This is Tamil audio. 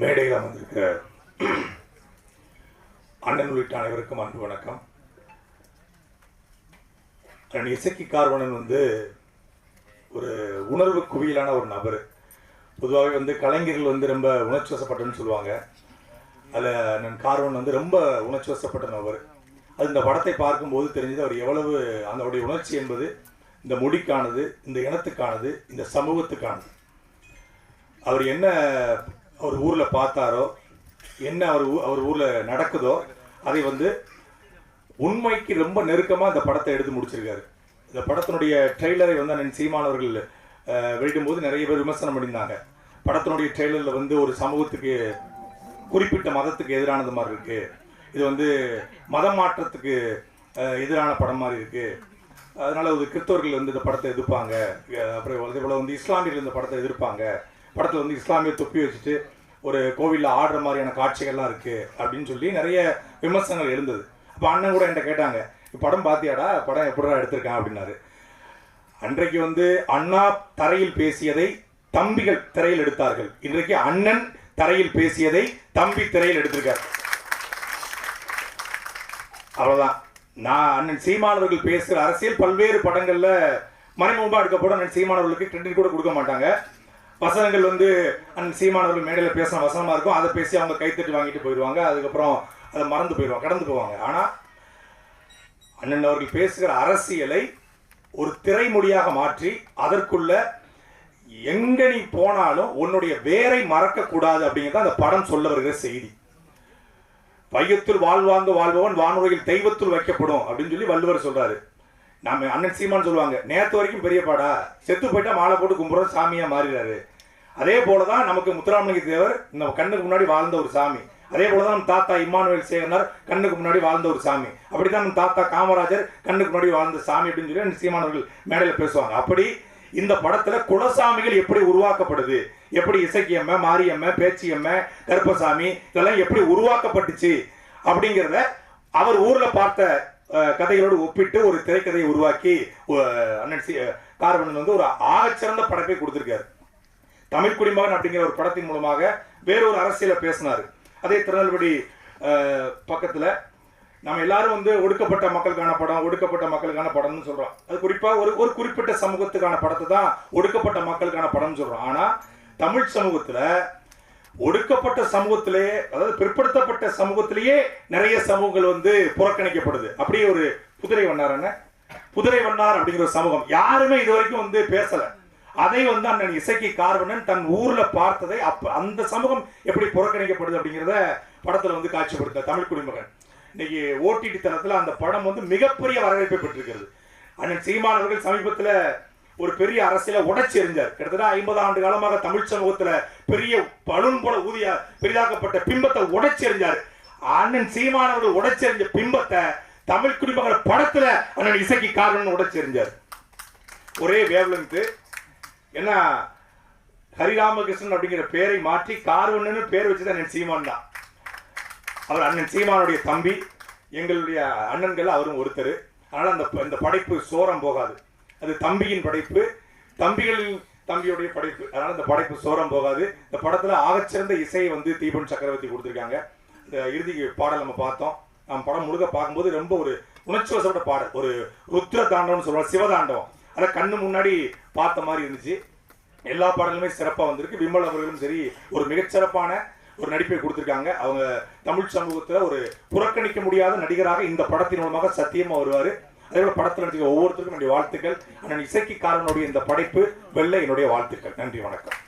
மேடையில் அமர்ந்திருக்கிற அண்ணன் உள்ளிட்ட அனைவருக்கும் அன்பு வணக்கம். அண்ணன் இசக்கி கார்வணன் வந்து ஒரு உணர்வு குவியலான ஒரு நபர். பொதுவாகவே வந்து கலைஞர்கள் வந்து ரொம்ப உணர்ச்சி வசப்பட்டன்னு சொல்லுவாங்க. அதில் அண்ணன் கார்வன் வந்து ரொம்ப உணர்ச்சி வசப்பட்ட நபர். அது இந்த படத்தை பார்க்கும்போது தெரிஞ்சது அவர் எவ்வளவு அதனுடைய உணர்ச்சி என்பது இந்த மொழிக்கானது இந்த இனத்துக்கானது இந்த சமூகத்துக்கானது. அவர் என்ன அவர் ஊரில் பார்த்தாரோ என்ன அவர் ஊ- அவர் ஊரில் நடக்குதோ அதை வந்து உண்மைக்கு ரொம்ப நெருக்கமாக இந்த படத்தை எடுத்து முடிச்சிருக்காரு. இந்த படத்தினுடைய ட்ரெய்லரை வந்து அண்ணன் சீமான் அவர்கள் வெளியிடும்போது நிறைய பேர் விமர்சனம் பண்ணியிருந்தாங்க. படத்தினுடைய ட்ரெய்லரில் வந்து ஒரு சமூகத்துக்கு குறிப்பிட்ட மதத்துக்கு எதிரானது மாதிரி இருக்குது இது வந்து மதம் மாற்றத்துக்கு எதிரான படம் மாதிரி இருக்குது அதனால் ஒரு கிறிஸ்தவர்கள் வந்து இந்த படத்தை எதிர்ப்பாங்க. அப்புறம் அதே வந்து இஸ்லாமியர்கள் இந்த படத்தை எதிர்ப்பாங்க. படத்தில் வந்து இஸ்லாமிய தொப்பி வச்சுட்டு ஒரு கோவிலில் ஆடுற மாதிரியான காட்சிகள்லாம் இருக்குது அப்படின்னு சொல்லி நிறைய விமர்சனங்கள் எழுந்தது. அப்போ அண்ணன் கூட என்கிட்ட கேட்டாங்க படம் பார்த்தியாடா படம் எப்படிடா எடுத்திருக்கேன்? அப்படின்னாரு. அன்றைக்கு வந்து அண்ணா தரையில் பேசியதை தம்பிகள் திரையில் எடுத்தார்கள். இன்றைக்கு அண்ணன் தரையில் பேசியதை தம்பி திரையில் எடுத்திருக்கார். அவ்வளோதான் நான் அண்ணன் சீமானவர்கள் பேசுகிற அரசியல் பல்வேறு படங்களில் மறைமுகமாக எடுக்கப்படும். அண்ணன் சீமானவர்களுக்கு கிரெடிட் கூட கொடுக்க மாட்டாங்க. வசனங்கள் வந்து அண்ணன் சீமானவர்கள் மேடையில் பேசின வசனமாக இருக்கும். அதை பேசி அவங்க கைத்தட்டி வாங்கிட்டு போயிடுவாங்க. அதுக்கப்புறம் அதை மறந்து போயிடுவாங்க கடந்து போவாங்க. ஆனால் அண்ணன் அவர்கள் பேசுகிற அரசியலை ஒரு திரைமொழியாக மாற்றி அதற்குள்ள எங்க நீ போனாலும் உன்னுடைய வேரை மறக்கக்கூடாது அப்படிங்கிறத அப்படிங்கிறது அந்த படம் சொல்ல வருகிற செய்தி. வையத்தில் வாழ்வாங்க வாழ்பவன் வானுரையில் தெய்வத்துள் வைக்கப்படும் அப்படின்னு சொல்லி வள்ளுவர் சொல்றாரு. நாம அண்ணன் சீமான் சொல்லுவாங்க நேற்று வரைக்கும் பெரிய பாடா செத்து போயிட்டா மாலை போட்டு கும்புறோம் சாமியாக மாறிடுறாரு அதே போலதான் நமக்கு முத்துராமலிங்க தேவர் நம்ம கண்ணுக்கு முன்னாடி வாழ்ந்த ஒரு சாமி. அதே போலதான் நம்ம தாத்தா இம்மானுவேல் சேகனார் கண்ணுக்கு முன்னாடி வாழ்ந்த ஒரு சாமி. அப்படிதான் நம்ம தாத்தா காமராஜர் கண்ணுக்கு முன்னாடி வாழ்ந்த சாமி அப்படின்னு சொல்லி அண்ணன் சீமானவர்கள் மேடையில் பேசுவாங்க. அப்படி இந்த படத்துல குலசாமிகள் எப்படி உருவாக்கப்படுது? எப்படி இசக்கியம்ம மாரியம்ம பேச்சியம்ம கருப்பசாமி இதெல்லாம் எப்படி உருவாக்கப்பட்டுச்சு? அப்படிங்கிறத அவர் ஊர்ல பார்த்த கதைகளோடு ஒப்பிட்டு ஒரு திரைக்கதையை உருவாக்கி அண்ணன் சி- வந்து ஒரு ஆகச்சிறந்த படைப்பை கொடுத்திருக்காரு. தமிழ் குடிமகன் அப்படிங்கிற ஒரு படத்தின் மூலமாக வேறொரு அரசியலை பேசினார். அதே திருநெல்வேலி பக்கத்தில் பக்கத்துல நம்ம எல்லாரும் வந்து ஒடுக்கப்பட்ட மக்களுக்கான படம் ஒடுக்கப்பட்ட மக்களுக்கான படம்னு சொல்றோம். அது குறிப்பாக ஒரு ஒரு குறிப்பிட்ட சமூகத்துக்கான படத்தை தான் ஒடுக்கப்பட்ட மக்களுக்கான படம்னு சொல்கிறோம் ஆனால் தமிழ் சமூகத்தில் ஒடுக்கப்பட்ட சமூகத்திலே அதாவது பிற்படுத்தப்பட்ட சமூகத்திலேயே நிறைய சமூகங்கள் வந்து புறக்கணிக்கப்படுது. அப்படியே ஒரு குதிரை வண்ணார் என்ன? புதிரை வண்ணார் அப்படிங்கிற ஒரு சமூகம். யாருமே இது வரைக்கும் வந்து பேசல. அதை வந்து அண்ணன் இசைக்கு கார்வனன் தன் ஊர்ல பார்த்ததை அப்ப அந்த சமூகம் எப்படி புறக்கணிக்கப்படுது அப்படிங்கிறத படத்துல வந்து காட்சிப்படுத்த தமிழ் குடிமகன். இன்னைக்கு ஓடிடி தளத்துல அந்த படம் வந்து மிகப்பெரிய வரவேற்பை பெற்றிருக்கிறது. அண்ணன் சீமான் அவர்கள் சமீபத்துல ஒரு பெரிய அரசியல உடைச்சி எறிஞ்சார் கிட்டத்தட்ட ஐம்பது ஆண்டு காலமாக தமிழ் சமூகத்துல பெரிய பலூன் போல ஊதிய பெரிதாக்கப்பட்ட பிம்பத்தை உடைச்சி எறிஞ்சார் அண்ணன் சீமானவர்கள் உடைச்சி எறிஞ்ச பிம்பத்தை தமிழ் குடிமகன் படத்துல அண்ணன் இசைக்கு காரணம் உடைச்சி எறிஞ்சார் ஒரே வேவ்லெங்த் என்ன ஹரிராமகிருஷ்ணன் அப்படிங்கிற பேரை மாற்றி கார்வன்னு பேர் வச்சது அண்ணன் சீமான் தான். அவர் அண்ணன் சீமானுடைய தம்பி எங்களுடைய அண்ணன்கள் அவரும் ஒருத்தர். அதனால அந்த இந்த படைப்பு சோரம் போகாது. அது தம்பியின் படைப்பு தம்பிகளின் தம்பியுடைய படைப்பு. அதனால இந்த படைப்பு சோரம் போகாது. இந்த படத்துல ஆகச்சிறந்த இசையை வந்து தீபன் சக்கரவர்த்தி கொடுத்துருக்காங்க. இந்த இறுதி பாடல் நம்ம பார்த்தோம். நம்ம படம் முழுக்க பார்க்கும்போது ரொம்ப ஒரு உணர்ச்சி வசப்பட்ட பாடல். ஒரு ருத்ர தாண்டவம்னு சொல்லுவாங்க சிவதாண்டவம். அதை கண்ணு முன்னாடி பார்த்த மாதிரி இருந்துச்சு. எல்லா பாடலுமே சிறப்பாக வந்திருக்கு. விமல் அவர்களும் சரி ஒரு மிகச்சிறப்பான ஒரு நடிப்பை கொடுத்துருக்காங்க. அவங்க தமிழ் சமூகத்தில் ஒரு புறக்கணிக்க முடியாத நடிகராக இந்த படத்தின் மூலமாக சத்தியமாக வருவார். அதே போல படத்தில் நடிச்சிருக்க ஒவ்வொருத்தருக்கும் என்னுடைய வாழ்த்துக்கள். அண்ணன் இசைக்கு காரனுடைய இந்த படைப்பு வெள்ள என்னுடைய வாழ்த்துக்கள். நன்றி வணக்கம்.